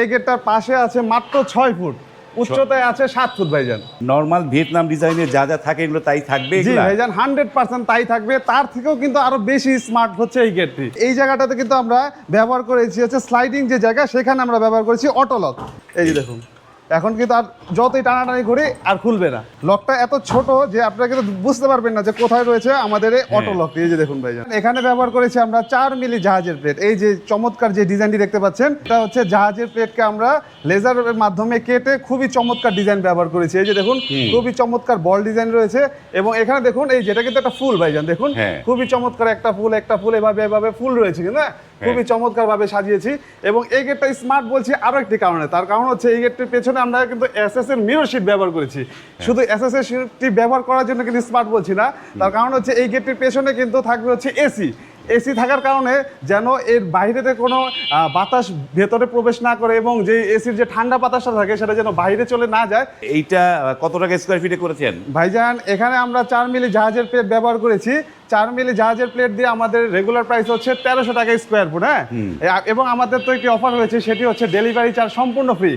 এই গেটটার পাশে আছে মাত্র ছয় ফুট। উচ্চতায় আছে সাত ফুট ভাইজান। নর্মাল ভিয়েতনাম ডিজাইনের যা যা থাকে এগুলো তাই থাকবে জি ভাইজান হান্ড্রেড পার্সেন্ট তাই থাকবে। তার থেকেও কিন্তু আরও বেশি স্মার্ট হচ্ছে এই গেটটি। এই জায়গাটাতে কিন্তু আমরা ব্যবহার করেছি হচ্ছে স্লাইডিং যে জায়গা সেখানে আমরা ব্যবহার করেছি অটোলক এই যে দেখুন। এখন কিন্তু আর যতই টানাটানি করি আর খুলবে না। লকটা এত ছোট যে আপনারা কিন্তু বুঝতে পারবেন না যে কোথায় রয়েছে আমাদের এই অটো লকটি এই যে দেখুন ভাইজান এখানে ব্যবহার করেছি আমরা চার মিলি জাহাজের প্লেট এই যে চমৎকার যে ডিজাইনটি দেখতে পাচ্ছেন এটা হচ্ছে জাহাজের প্লেটকে আমরা লেজারের মাধ্যমে কেটে খুবই চমৎকার ডিজাইন ব্যবহার করেছি। এই যে দেখুন খুবই চমৎকার বল ডিজাইন রয়েছে এবং এখানে দেখুন এই যেটা কিন্তু একটা ফুল ভাইজান দেখুন হ্যাঁ। খুবই চমৎকার একটা ফুল একটা ফুল এভাবে এভাবে ফুল রয়েছে কিন্তু না? খুবই চমৎকার ভাবে সাজিয়েছি এবং এই গেটটা স্মার্ট বলছি আরও একটি কারণে। তার কারণ হচ্ছে এই গেটটির পেছনে আমরা কিন্তু এস এস এর মিরর শিট ব্যবহার করেছি। শুধু এস এস এর শিটটি ব্যবহার করার জন্য কিন্তু স্মার্ট বলছি না। তার কারণ হচ্ছে এই গেটটির পেছনে কিন্তু থাকবে হচ্ছে এসি এসি থাকার কারণে যেন এর বাইরেতে কোনো বাতাস ভেতরে প্রবেশ না করে এবং যে এসির যে ঠান্ডা বাতাসটা থাকে সেটা যেন বাইরে চলে না যায়। এইটা কত টাকা স্কোয়ার ফিটে করেছেন? ভাইজান এখানে আমরা চার মিলি জাহাজের প্লেট ব্যবহার করেছি। চার মিলি জাহাজের প্লেট দিয়ে আমাদের রেগুলার প্রাইস হচ্ছে তেরোশো টাকা স্কোয়ার ফুট হ্যাঁ? এবং আমাদের তো একটি অফার হয়েছে সেটি হচ্ছে ডেলিভারি চার্জ সম্পূর্ণ ফ্রি